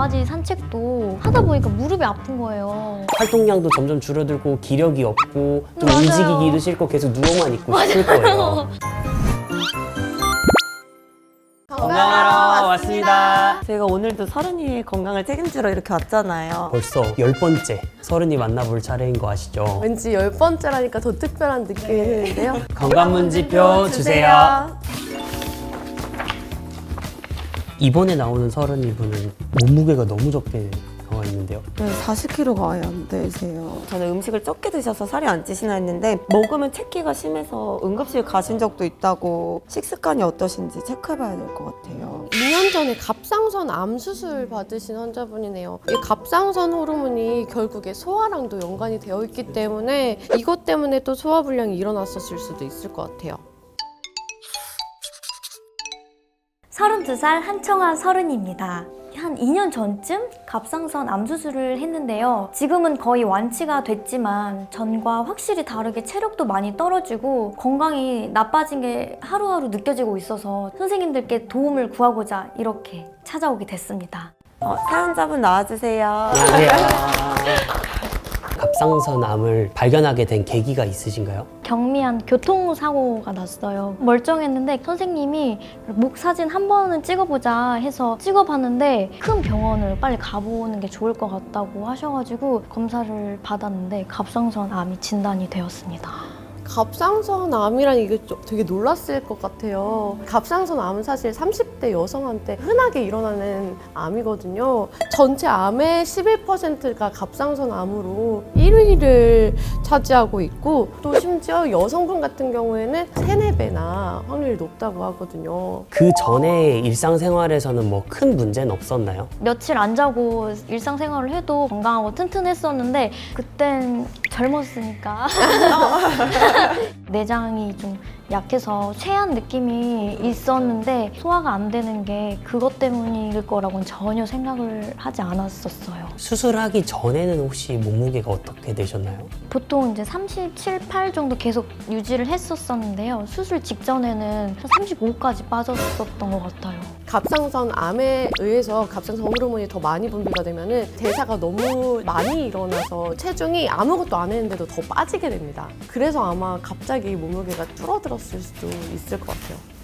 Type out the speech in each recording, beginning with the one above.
강아지 산책도 하다 보니까 무릎이 아픈 거예요. 활동량도 점점 줄어들고 기력이 없고 좀 맞아요. 움직이기도 싫고 계속 누워만 있고 싶을 거예요. 건강하러 왔습니다. 저희가 오늘도 서른이의 건강을 책임지러 이렇게 왔잖아요. 벌써 열 번째 서른이 만나볼 차례인 거 아시죠? 왠지 열 번째라니까 더 특별한 느낌이 드는데요. 건강문지표 주세요. 이번에 나오는 서른이 분은 몸무게가 너무 적게 나와 있는데요. 네, 40kg가 아예 안 되세요. 저는 음식을 적게 드셔서 살이 안 찌시나 했는데 먹으면 체기가 심해서 응급실 가신 적도 있다고 식습관이 어떠신지 체크해봐야 될 것 같아요. 2년 전에 갑상선 암 수술 받으신 환자분이네요. 이 갑상선 호르몬이 결국에 소화랑도 연관이 되어 있기 때문에 이것 때문에 또 소화불량이 일어났었을 수도 있을 것 같아요. 32살 한청아 서른입니다. 한 2년 전쯤 갑상선 암 수술을 했는데요. 지금은 거의 완치가 됐지만 전과 확실히 다르게 체력도 많이 떨어지고 건강이 나빠진 게 하루하루 느껴지고 있어서 선생님들께 도움을 구하고자 이렇게 찾아오게 됐습니다. 어, 사연자분 나와주세요. 안녕하세요. 갑상선 암을 발견하게 된 계기가 있으신가요? 경미한 교통사고가 났어요. 멀쩡했는데 선생님이 목 사진 한 번은 찍어보자 해서 찍어봤는데 큰 병원을 빨리 가보는 게 좋을 것 같다고 하셔가지고 검사를 받았는데 갑상선 암이 진단이 되었습니다. 갑상선 암이란 이게 좀 되게 놀랐을 것 같아요. 갑상선 암은 사실 30대 여성한테 흔하게 일어나는 암이거든요. 전체 암의 11%가 갑상선 암으로 1위를 차지하고 있고 또 심지어 여성분 같은 경우에는 3, 4배나 확률이 높다고 하거든요. 그 전에 일상생활에서는 뭐 큰 문제는 없었나요? 며칠 안 자고 일상생활을 해도 건강하고 튼튼했었는데 그땐 젊었으니까 Yeah. 내장이 좀 약해서 체한 느낌이 있었는데 소화가 안 되는 게 그것 때문일 거라고는 전혀 생각을 하지 않았었어요. 수술하기 전에는 혹시 몸무게가 어떻게 되셨나요? 보통 이제 37, 8 정도 계속 유지를 했었었는데요. 수술 직전에는 한 35까지 빠졌었던 것 같아요. 갑상선 암에 의해서 갑상선 호르몬이 더 많이 분비가 되면은 대사가 너무 많이 일어나서 체중이 아무것도 안 했는데도 더 빠지게 됩니다. 그래서 아마 갑자기 몸무게가 줄어들었을 수도 있을 것 같아요.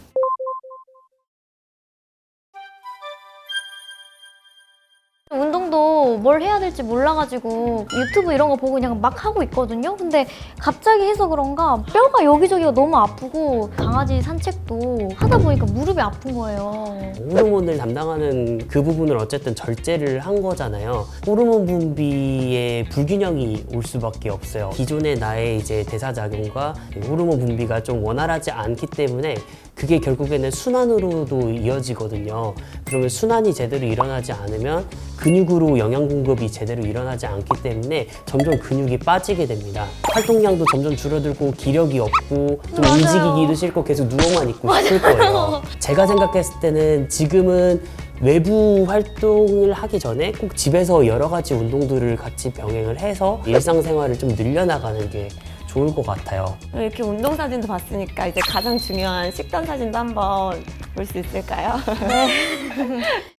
뭘 해야 될지 몰라가지고 유튜브 이런 거 보고 그냥 막 하고 있거든요. 근데 갑자기 해서 그런가 뼈가 여기저기가 너무 아프고 강아지 산책도 하다 보니까 무릎이 아픈 거예요. 호르몬을 담당하는 그 부분을 어쨌든 절제를 한 거잖아요. 호르몬 분비에 불균형이 올 수밖에 없어요. 기존의 나의 이제 대사작용과 호르몬 분비가 좀 원활하지 않기 때문에 그게 결국에는 순환으로도 이어지거든요. 그러면 순환이 제대로 일어나지 않으면 근육으로 영양 공급이 제대로 일어나지 않기 때문에 점점 근육이 빠지게 됩니다. 활동량도 점점 줄어들고 기력이 없고 좀 맞아요. 움직이기도 싫고 계속 누워만 있고 싶을 거예요. 제가 생각했을 때는 지금은 외부 활동을 하기 전에 꼭 집에서 여러 가지 운동들을 같이 병행을 해서 일상생활을 좀 늘려나가는 게 좋을 것 같아요. 이렇게 운동 사진도 봤으니까 이제 가장 중요한 식단 사진도 한번 볼 수 있을까요?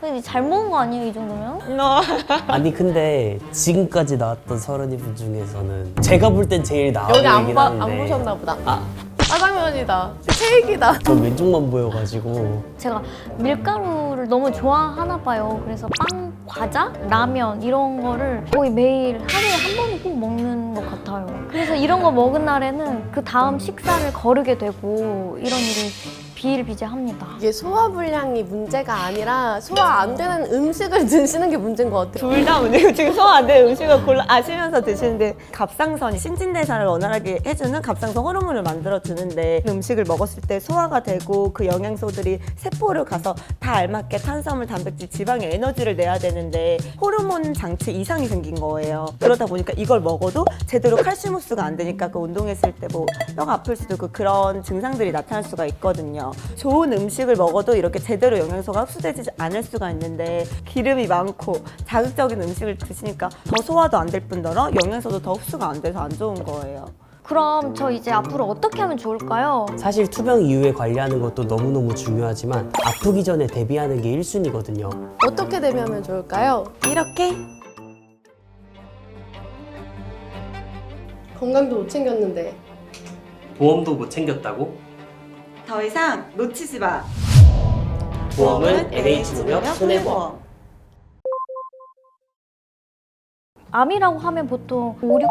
근데 잘 먹은 거 아니에요, 이 정도면? 너 아니 근데 지금까지 나왔던 서른이 분 중에서는 제가 볼 땐 제일 나아 여기 안, 보이긴 봐, 하는데 안 보셨나 보다. 아, 짜장면이다. 케이크다. 전 왼쪽만 보여가지고 제가 밀가루를 너무 좋아하나 봐요. 그래서 빵, 과자, 라면 이런 거를 거의 매일 하루에 한 번은 꼭 먹는 것 같아요. 그래서 이런 거 먹은 날에는 그 다음 식사를 거르게 되고 이런 일이 비일비재합니다. 이게 소화 불량이 문제가 아니라 소화 안 되는 음식을 드시는 게 문제인 것 같아요. 둘 다 문제고 지금 소화 안 되는 음식을 골라 아시면서 드시는데 갑상선이 신진대사를 원활하게 해주는 갑상선 호르몬을 만들어 주는데 음식을 먹었을 때 소화가 되고 그 영양소들이 세포를 가서 다 알맞게 탄수화물, 단백질, 지방의 에너지를 내야 되는데 호르몬 장치 이상이 생긴 거예요. 그러다 보니까 이걸 먹어도 제대로 칼슘 흡수가 안 되니까 그 운동했을 때 뭐 뼈가 아플 수도 있고 그런 증상들이 나타날 수가 있거든요. 좋은 음식을 먹어도 이렇게 제대로 영양소가 흡수되지 않을 수가 있는데 기름이 많고 자극적인 음식을 드시니까 더 소화도 안 될 뿐더러 영양소도 더 흡수가 안 돼서 안 좋은 거예요. 그럼 저 이제 앞으로 어떻게 하면 좋을까요? 사실 투병 이후에 관리하는 것도 너무너무 중요하지만 아프기 전에 대비하는 게 1순위거든요. 어떻게 대비하면 좋을까요? 이렇게 건강도 못 챙겼는데 보험도 못 챙겼다고? 더 이상 놓치지 마. 보험은 NH농협 손해보험. 암이라고 하면 보통 5, 60?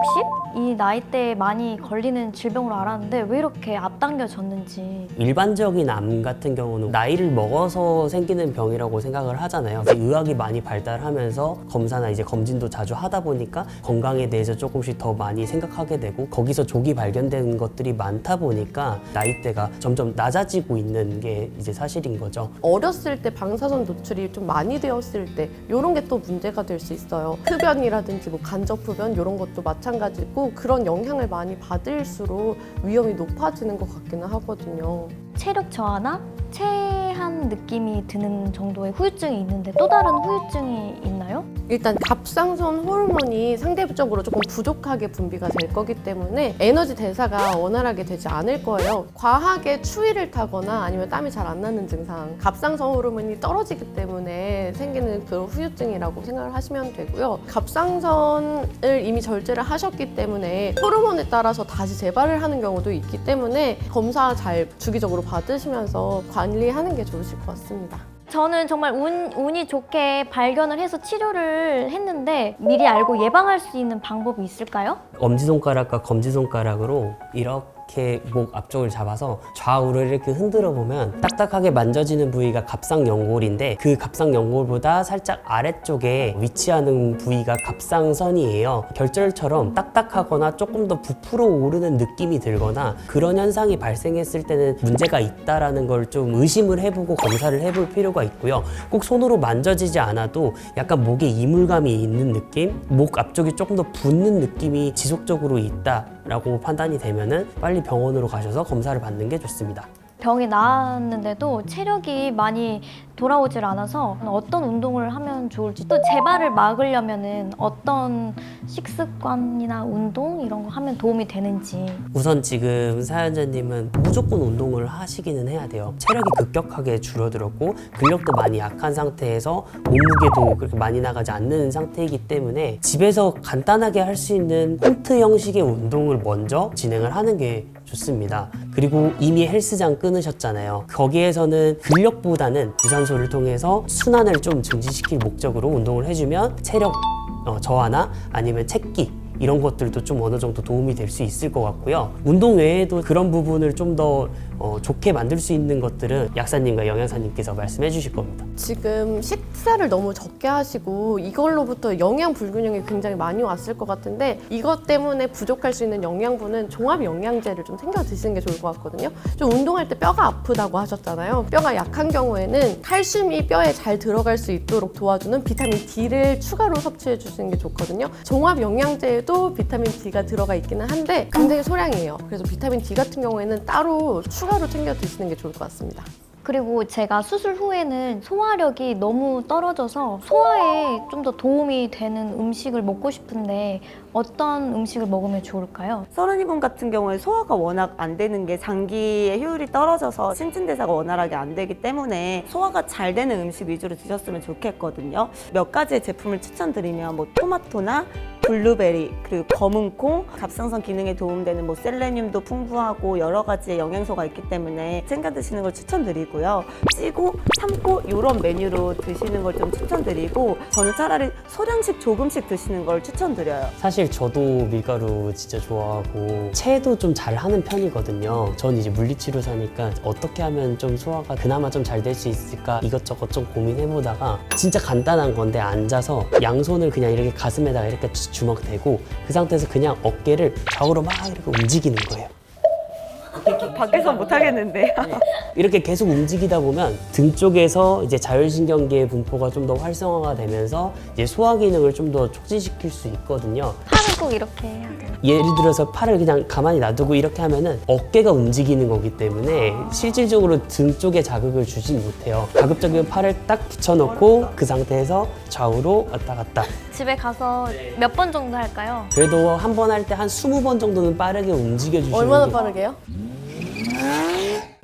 이 나이대에 많이 걸리는 질병으로 알았는데 왜 이렇게 앞당겨졌는지 일반적인 암 같은 경우는 나이를 먹어서 생기는 병이라고 생각을 하잖아요. 이제 의학이 많이 발달하면서 검사나 이제 검진도 자주 하다 보니까 건강에 대해서 조금씩 더 많이 생각하게 되고 거기서 조기 발견되는 것들이 많다 보니까 나이대가 점점 낮아지고 있는 게 이제 사실인 거죠. 어렸을 때 방사선 노출이 좀 많이 되었을 때 이런 게 또 문제가 될 수 있어요. 흡연이라든지 뭐 간접 흡연 이런 것도 마찬가지고 그런 영향을 많이 받을수록 위험이 높아지는 것 같기는 하거든요. 체력 저하나 체한 느낌이 드는 정도의 후유증이 있는데 또 다른 후유증이 있나요? 일단 갑상선 호르몬이 상대적으로 조금 부족하게 분비가 될 거기 때문에 에너지 대사가 원활하게 되지 않을 거예요. 과하게 추위를 타거나 아니면 땀이 잘 안 나는 증상, 갑상선 호르몬이 떨어지기 때문에 생기는 그런 후유증이라고 생각을 하시면 되고요. 갑상선을 이미 절제를 하셨기 때문에 호르몬에 따라서 다시 재발을 하는 경우도 있기 때문에 검사 잘 주기적으로 받으시면서 관리하는 게 좋으실 것 같습니다. 저는 정말 운, 운이 좋게 발견을 해서 치료를 했는데 미리 알고 예방할 수 있는 방법이 있을까요? 엄지손가락과 검지손가락으로 이렇게 목 앞쪽을 잡아서 좌우를 이렇게 흔들어 보면 딱딱하게 만져지는 부위가 갑상연골인데 그 갑상연골보다 살짝 아래쪽에 위치하는 부위가 갑상선이에요. 결절처럼 딱딱하거나 조금 더 부풀어 오르는 느낌이 들거나 그런 현상이 발생했을 때는 문제가 있다라는 걸 좀 의심을 해보고 검사를 해볼 필요가 있고요. 꼭 손으로 만져지지 않아도 약간 목에 이물감이 있는 느낌, 목 앞쪽이 조금 더 붓는 느낌이 지속적으로 있다라고 판단이 되면은 빨리 병원으로 가셔서 검사를 받는 게 좋습니다. 병이 나았는데도 체력이 많이 돌아오질 않아서 어떤 운동을 하면 좋을지 또 재발을 막으려면은 어떤 식습관이나 운동 이런 거 하면 도움이 되는지 우선 지금 사연자님은 무조건 운동을 하시기는 해야 돼요. 체력이 급격하게 줄어들었고 근력도 많이 약한 상태에서 몸무게도 그렇게 많이 나가지 않는 상태이기 때문에 집에서 간단하게 할 수 있는 홈트 형식의 운동을 먼저 진행을 하는 게 좋습니다. 그리고 이미 헬스장 끊으셨잖아요. 거기에서는 근력보다는 유산 소를 통해서 순환을 좀 증진시킬 목적으로 운동을 해주면 체력 어, 저하나 아니면 책기 이런 것들도 좀 어느 정도 도움이 될 수 있을 것 같고요. 운동 외에도 그런 부분을 좀더 어, 좋게 만들 수 있는 것들은 약사님과 영양사님께서 말씀해 주실 겁니다. 지금 식사를 너무 적게 하시고 이걸로부터 영양 불균형이 굉장히 많이 왔을 것 같은데 이것 때문에 부족할 수 있는 영양분은 종합 영양제를 좀 챙겨 드시는 게 좋을 것 같거든요. 좀 운동할 때 뼈가 아프다고 하셨잖아요. 뼈가 약한 경우에는 칼슘이 뼈에 잘 들어갈 수 있도록 도와주는 비타민 D를 추가로 섭취해 주시는 게 좋거든요. 종합 영양제에도 비타민 D가 들어가 있기는 한데 굉장히 소량이에요. 그래서 비타민 D 같은 경우에는 따로 추 가로 챙겨 드시는 게 좋을 것 같습니다. 그리고 제가 수술 후에는 소화력이 너무 떨어져서 소화에 좀 더 도움이 되는 음식을 먹고 싶은데 어떤 음식을 먹으면 좋을까요? 서른이 분 같은 경우에 소화가 워낙 안 되는 게 장기의 효율이 떨어져서 신진대사가 원활하게 안 되기 때문에 소화가 잘 되는 음식 위주로 드셨으면 좋겠거든요. 몇 가지의 제품을 추천드리면 뭐 토마토나 블루베리 그리고 검은콩 갑상선 기능에 도움되는 뭐 셀레늄도 풍부하고 여러 가지의 영양소가 있기 때문에 챙겨 드시는 걸 추천드리고요. 찌고 삶고 이런 메뉴로 드시는 걸 좀 추천드리고 저는 차라리 소량씩 조금씩 드시는 걸 추천드려요. 사실 저도 밀가루 진짜 좋아하고 체도 좀 잘 하는 편이거든요. 전 이제 물리치료사니까 어떻게 하면 좀 소화가 그나마 좀 잘 될 수 있을까 이것저것 좀 고민해보다가 진짜 간단한 건데 앉아서 양손을 그냥 이렇게 가슴에다가 이렇게 주- 주먹 대고 그 상태에서 그냥 어깨를 좌우로 막 이렇게 움직이는 거예요. 이렇게 밖에서 못 하겠는데. 이렇게 계속 움직이다 보면 등 쪽에서 이제 자율신경계 분포가 좀 더 활성화가 되면서 이제 소화 기능을 좀 더 촉진시킬 수 있거든요. 팔은 꼭 이렇게 해야 돼요. 예를 들어서 팔을 그냥 가만히 놔두고 이렇게 하면은 어깨가 움직이는 거기 때문에 실질적으로 등 쪽에 자극을 주진 못해요. 가급적이면 팔을 딱 붙여놓고 그 상태에서 좌우로 왔다 갔다. 집에 가서 몇 번 정도 할까요? 그래도 한 번 할 때 한 20번 정도는 빠르게 움직여 주시는 얼마나 게 빠르게요?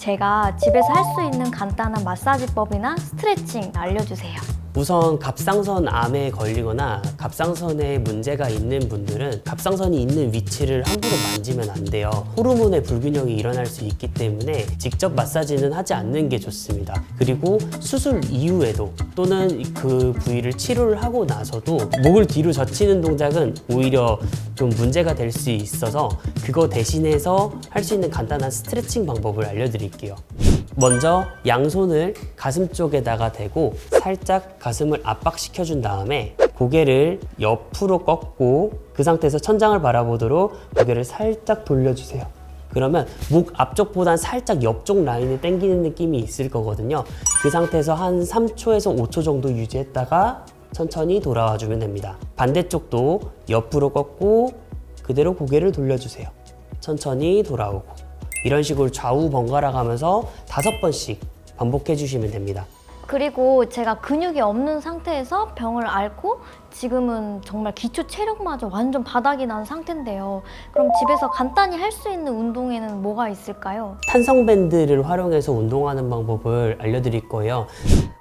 제가 집에서 할 수 있는 간단한 마사지법이나 스트레칭 알려주세요. 우선 갑상선 암에 걸리거나 갑상선에 문제가 있는 분들은 갑상선이 있는 위치를 함부로 만지면 안 돼요. 호르몬의 불균형이 일어날 수 있기 때문에 직접 마사지는 하지 않는 게 좋습니다. 그리고 수술 이후에도 또는 그 부위를 치료를 하고 나서도 목을 뒤로 젖히는 동작은 오히려 좀 문제가 될 수 있어서 그거 대신해서 할 수 있는 간단한 스트레칭 방법을 알려드릴게요. 먼저 양손을 가슴 쪽에다가 대고 살짝 가슴을 압박시켜 준 다음에 고개를 옆으로 꺾고 그 상태에서 천장을 바라보도록 고개를 살짝 돌려주세요. 그러면 목 앞쪽보단 살짝 옆쪽 라인을 당기는 느낌이 있을 거거든요. 그 상태에서 한 3초에서 5초 정도 유지했다가 천천히 돌아와 주면 됩니다. 반대쪽도 옆으로 꺾고 그대로 고개를 돌려주세요. 천천히 돌아오고 이런 식으로 좌우 번갈아 가면서 다섯 번씩 반복해 주시면 됩니다. 그리고 제가 근육이 없는 상태에서 병을 앓고 지금은 정말 기초 체력마저 완전 바닥이 난 상태인데요. 그럼 집에서 간단히 할 수 있는 운동에는 뭐가 있을까요? 탄성 밴드를 활용해서 운동하는 방법을 알려드릴 거예요.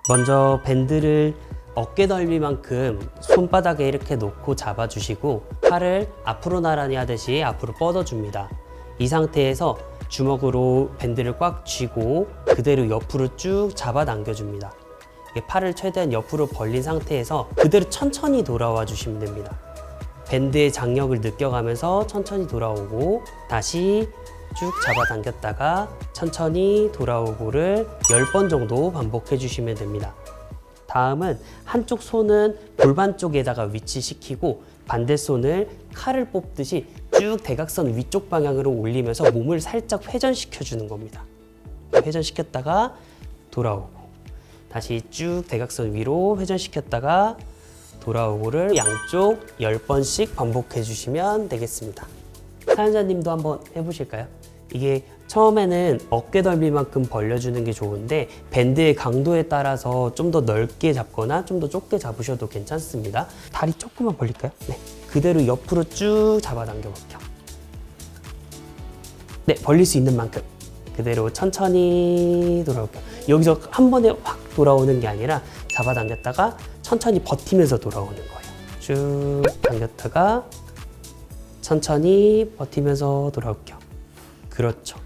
먼저 밴드를 어깨 넓이만큼 손바닥에 이렇게 놓고 잡아주시고 팔을 앞으로 나란히 하듯이 앞으로 뻗어줍니다. 이 상태에서 주먹으로 밴드를 꽉 쥐고 그대로 옆으로 쭉 잡아 당겨줍니다. 이게 팔을 최대한 옆으로 벌린 상태에서 그대로 천천히 돌아와 주시면 됩니다. 밴드의 장력을 느껴가면서 천천히 돌아오고 다시 쭉 잡아 당겼다가 천천히 돌아오고를 10번 정도 반복해 주시면 됩니다. 다음은 한쪽 손은 골반 쪽에다가 위치시키고 반대 손을 칼을 뽑듯이 쭉 대각선 위쪽 방향으로 올리면서 몸을 살짝 회전시켜 주는 겁니다. 회전시켰다가 돌아오고 다시 쭉 대각선 위로 회전시켰다가 돌아오고를 양쪽 10번씩 반복해 주시면 되겠습니다. 사연자님도 한번 해보실까요? 이게 처음에는 어깨 넓이만큼 벌려주는 게 좋은데 밴드의 강도에 따라서 좀 더 넓게 잡거나 좀 더 좁게 잡으셔도 괜찮습니다. 다리 조금만 벌릴까요? 네. 그대로 옆으로 쭉 잡아당겨 볼게요. 네, 벌릴 수 있는 만큼 그대로 천천히 돌아올게요. 여기서 한 번에 확 돌아오는 게 아니라 잡아당겼다가 천천히 버티면서 돌아오는 거예요. 쭉 당겼다가 천천히 버티면서 돌아올게요. 그렇죠.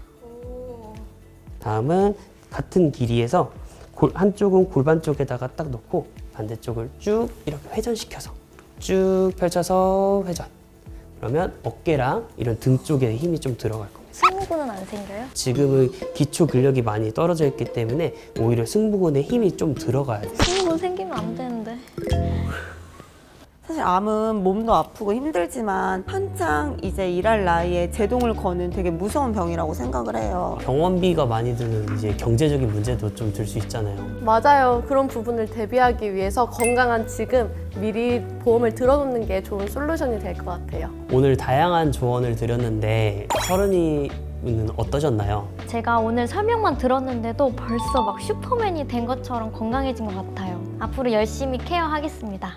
다음은 같은 길이에서 골- 한쪽은 골반 쪽에다가 딱 놓고 반대쪽을 쭉 이렇게 회전시켜서 쭉 펼쳐서 회전. 그러면 어깨랑 이런 등 쪽에 힘이 좀 들어갈 겁니다. 승모근은 안 생겨요? 지금은 기초 근력이 많이 떨어져 있기 때문에 오히려 승부근에 힘이 좀 들어가야 돼요. 승모근 생기면 안 되는데. 사실 암은 몸도 아프고 힘들지만 한창 이제 일할 나이에 제동을 거는 되게 무서운 병이라고 생각을 해요. 병원비가 많이 드는 이제 경제적인 문제도 좀 들 수 있잖아요. 맞아요. 그런 부분을 대비하기 위해서 건강한 지금 미리 보험을 들어놓는 게 좋은 솔루션이 될 것 같아요. 오늘 다양한 조언을 드렸는데 서른이 는 어떠셨나요? 제가 오늘 설명만 들었는데도 벌써 막 슈퍼맨이 된 것처럼 건강해진 것 같아요. 앞으로 열심히 케어하겠습니다.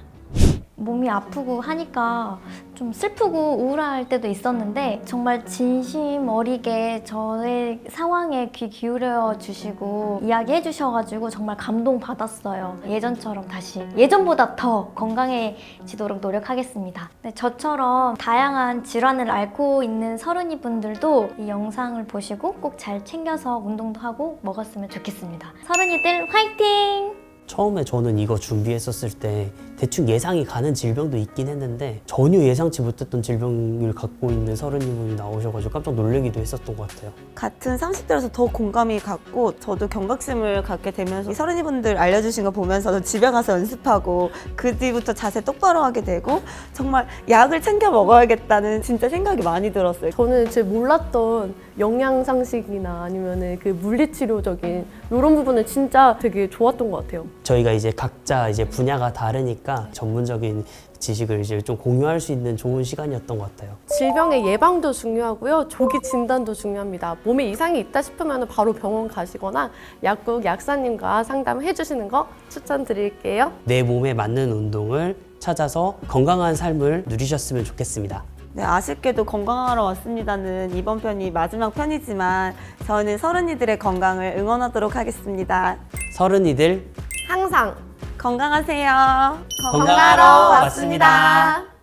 몸이 아프고 하니까 좀 슬프고 우울할 때도 있었는데 정말 진심 어리게 저의 상황에 귀 기울여 주시고 이야기해 주셔가지고 정말 감동 받았어요. 예전처럼 다시 예전보다 더 건강해지도록 노력하겠습니다. 네, 저처럼 다양한 질환을 앓고 있는 서른이 분들도 이 영상을 보시고 꼭 잘 챙겨서 운동도 하고 먹었으면 좋겠습니다. 서른이들 화이팅! 처음에 저는 이거 준비했었을 때 대충 예상이 가는 질병도 있긴 했는데 전혀 예상치 못했던 질병을 갖고 있는 서른이분이 나오셔가지고 깜짝 놀라기도 했었던 것 같아요. 같은 30대라서 더 공감이 갔고 저도 경각심을 갖게 되면서 이 서른이 분들 알려주신 거 보면서도 집에 가서 연습하고 그 뒤부터 자세 똑바로 하게 되고 정말 약을 챙겨 먹어야겠다는 진짜 생각이 많이 들었어요. 저는 제 몰랐던 영양 상식이나 아니면은 그 물리치료적인 이런 부분은 진짜 되게 좋았던 것 같아요. 저희가 이제 각자 이제 분야가 다르 니까 전문적인 지식을 이제 좀 공유할 수 있는 좋은 시간이었던 것 같아요. 질병의 예방도 중요하고요. 조기 진단도 중요합니다. 몸에 이상이 있다 싶으면 바로 병원 가시거나 약국 약사님과 상담해 주시는 거 추천드릴게요. 내 몸에 맞는 운동을 찾아서 건강한 삶을 누리셨으면 좋겠습니다. 네, 아쉽게도 건강하러 왔습니다는 이번 편이 마지막 편이지만 저는 서른이들의 건강을 응원하도록 하겠습니다. 서른이들 항상 건강하세요. 건강하러 왔습니다.